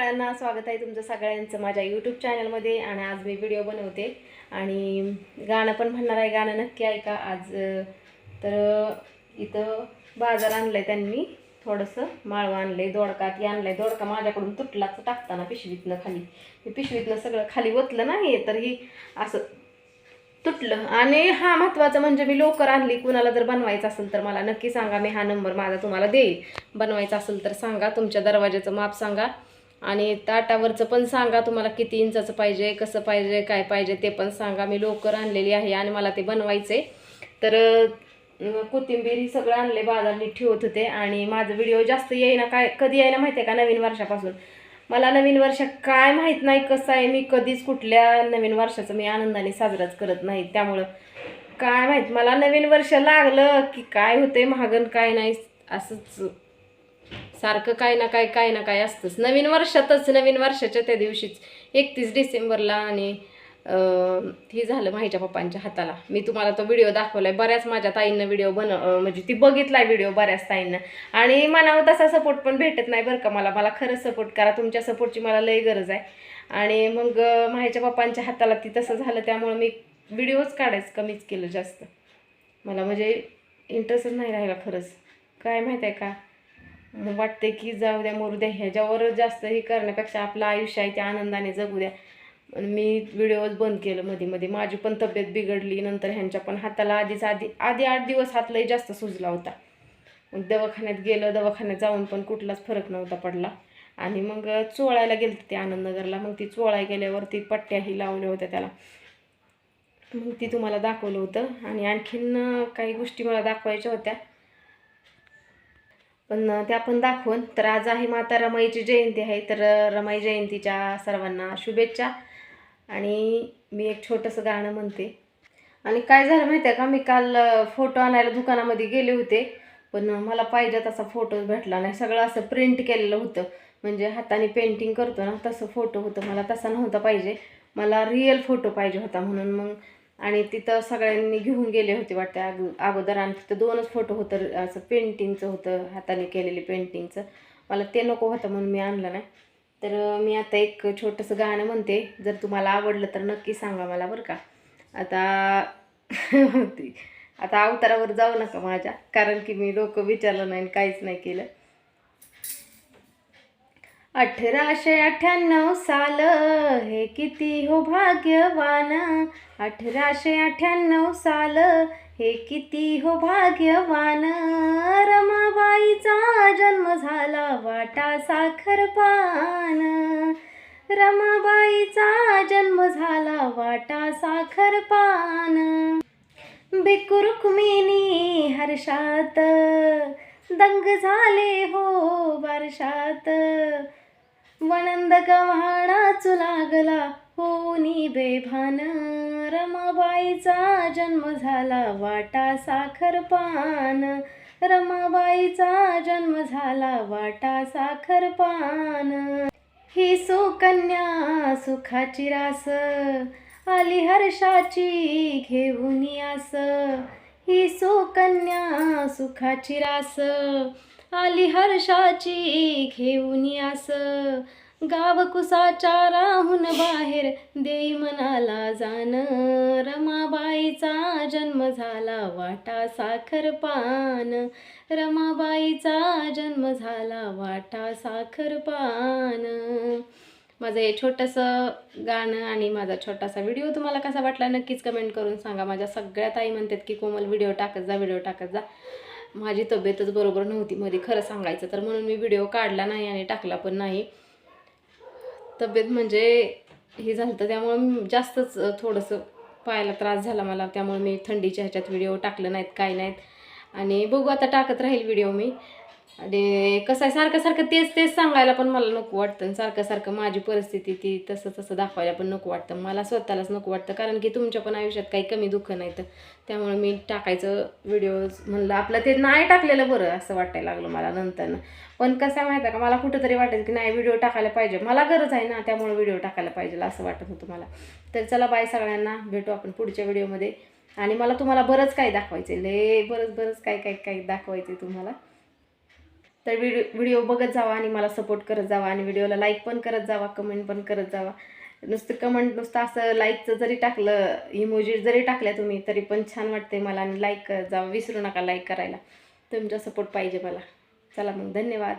सगळ्यांना स्वागत आहे तुमचं सगळ्यांचं माझ्या यूट्यूब चॅनलमध्ये आणि आज मी व्हिडिओ बनवते. आणि गाणं पण म्हणणार आहे गाणं नक्की ऐका. आज तर इथं बाजार आणलंय त्यांनी. थोडंसं माळवं आणलं आहे दोडका ती आणलं आहे दोडका माझ्याकडून तुटलाच टाकताना पिशवीतनं खाली. मी पिशवीतनं सगळं खाली ओतलं नाही तर ही असं तुटलं. आणि हा महत्त्वाचं म्हणजे मी लवकर आणली. कुणाला जर बनवायचं असेल तर मला नक्की सांगा. मी हा नंबर माझा तुम्हाला देईल. बनवायचा असेल तर सांगा. तुमच्या दरवाजाचं माप सांगा. आणि ताटावरचं पण सांगा तुम्हाला किती इंचाचं पाहिजे कसं पाहिजे काय पाहिजे ते पण सांगा. मी लवकर आणलेली आहे आणि मला ते बनवायचे तर कोथिंबीर सगळं आणले बाजारली ठेवत होते. आणि माझं व्हिडिओ जास्त येईना काय कधी यायला माहिती आहे का नवीन वर्षापासून? मला नवीन वर्ष काय माहीत नाही कसं आहे मी कधीच कुठल्या नवीन वर्षाचं मी आनंदाने साजराच करत नाही. त्यामुळं काय माहीत मला नवीन वर्ष लागलं की काय होतंय महागण काय नाही असंच सारखं काय ना काय काय ना काय असतंच. नवीन वर्षातच नवीन वर्षाच्या त्या दिवशीच. एकतीस डिसेंबरला आणि अं, हे झालं माझ्या पप्पांच्या हाताला. मी तुम्हाला तो व्हिडिओ दाखवलाय. बऱ्याच माझ्या ताईंना व्हिडिओ बन म्हणजे ती बघितलाय व्हिडिओ बऱ्याच ताईंना. आणि मनावर तसा सपोर्ट पण भेटत नाही बरं का मला. मला खरंच सपोर्ट करा. तुमच्या सपोर्टची मला लई गरज आहे. आणि मग माझ्या पप्पांच्या हाताला ती तसं झालं. त्यामुळं मी व्हिडिओच काढायचं कमीच केलं जास्त. मला म्हणजे इंटरेस्टच नाही राहिला खरंच. काय माहीत आहे का? वाटते की जाऊ द्या मरू द्या. ह्याच्यावर जास्त हे करण्यापेक्षा आपलं आयुष्य आहे ते आनंदाने जगू द्या. मी व्हिडिओज बंद केलं मध्ये मध्ये माझी पण तब्येत बिघडली नंतर ह्यांच्या पण हाताला आधीच आधी आधी आठ दिवस हात लई जास्त सुजला होता. मग दवाखान्यात गेलं दवाखान्यात जाऊन पण कुठलाच फरक नव्हता पडला. आणि मग चोळायला गेलं ते आनंदनगरला. मग ती चोळाय गेल्यावरती पट्ट्याही लावल्या होत्या त्याला. मग ती तुम्हाला दाखवलं होतं. आणि आणखीन काही गोष्टी मला दाखवायच्या होत्या. पण ते त्या पण दाखवून तर आज आहे माता रमाईची जयंती आहे तर रमाई जयंतीच्या सर्वांना शुभेच्छा. आणि मी एक छोटंसं गाणं म्हणते. आणि काय झालं माहिती आहे का? मी काल फोटो आणायला दुकानामध्ये गेले होते पण मला पाहिजे तसा फोटो भेटला नाही. सगळं असं प्रिंट केलेलं होतं. म्हणजे हाताने पेंटिंग करतो ना तसं फोटो होतं. मला तसा नव्हता पाहिजे. मला रिअल फोटो पाहिजे होता म्हणून मग आणि तिथं सगळ्यांनी घेऊन गेले होते वाटतं. अगो अगोदर आणि तिथं दोनच फोटो होतं असं पेंटिंगचं होतं हाताने केलेले पेंटिंगचं मला ते नको होतं म्हणून मी आणलं नाही. तर मी आता एक छोटंसं गाणं म्हणते. जर तुम्हाला आवडलं तर नक्की सांगा मला बरं का. आता आता अवतारावर जाऊ नका माझ्या. कारण की मी डोकं विचारलं नाही आणि काहीच नाही केलं. अठराशे अठ्ठ्याण्णव साल हे किती हो भाग्यवान? अठराशे अठ्ठ्याण्णव साल हे किती हो भाग्यवान? रमाबाईचा जन्म झाला वाटा साखर पान. रमाबाईचा जन्म झाला वाटा साखर पान. बिकू रुक्मिणी हर्षात दंग झाले हो वर्षात. वनंद गव्हाणाचू लागला. होनी बेभान. रमाबाईचा जन्म झाला. वाटा साखर पान. रमाबाईचा जन्म झाला. वाटा साखर पान. ही सुकन्या सुखाची रास. आली हर्षाची घेऊन आस ही सुकन्या सुखाची रास. आली हर्षाची घेऊन यास. गाव कुसाच्या राहून बाहेर देई मनाला जाण. रमाबाईचा जन्म झाला वाटा साखर पान. रमाबाईचा जन्म झाला वाटा साखर पान. माझं हे छोटंसं गाणं आणि माझा छोटासा व्हिडिओ तुम्हाला कसा वाटला नक्कीच कमेंट करून सांगा. माझ्या सगळ्या ताई म्हणतात की कोमल व्हिडिओ टाकत जा व्हिडिओ टाकत जा. माझी तब्येतच बरोबर नव्हती. मध्ये खरं सांगायचं तर म्हणून मी व्हिडिओ काढला नाही आणि टाकला पण नाही. तब्येत म्हणजे हे झालं तर त्यामुळं जास्तच थोडंसं पायाला त्रास झाला मला. त्यामुळे मी थंडीच्या ह्याच्यात व्हिडिओ टाकलं नाहीत काय नाहीत. आणि बघू आता टाकत राहील व्हिडिओ मी. आणि कसं आहे सारखं सारखं तेच तेच सांगायला पण मला नको वाटतं. सारखं सारखं माझी परिस्थिती ती तसं तसं दाखवायला पण नको वाटतं. मला स्वतःलाच नको वाटतं. कारण की तुमच्या पण आयुष्यात काही कमी दुःख नाही तर. त्यामुळे मी टाकायचं व्हिडिओज म्हणलं आपलं ते नाही टाकलेलं बरं असं वाटायला लागलं मला नंतरनं पण कसं आहे माहिती आहे का? मला कुठंतरी वाटायचं की नाही व्हिडिओ टाकायला पाहिजे. मला गरज आहे ना त्यामुळे व्हिडिओ टाकायला पाहिजे असं वाटत होतं मला. तर चला बाय सगळ्यांना भेटू आपण पुढच्या व्हिडिओमध्ये आणि मला तुम्हाला बरंच काही दाखवायचं आहे लय बरंच बरंच काय काय काय दाखवायचं आहे तुम्हाला. तर व्हिडिओ व्हिडिओ बघत जावा आणि मला सपोर्ट करत जावा आणि व्हिडिओला लाईक पण करत जावा कमेंट पण करत जावा. नुसतं कमेंट नुसतं असं लाईकचं जरी टाकलं इमोजी जरी टाकल्या तुम्ही तरी पण छान वाटते मला आणि लाईक करत जावा विसरू नका लाईक करायला. तुमचा सपोर्ट पाहिजे मला. चला मग धन्यवाद.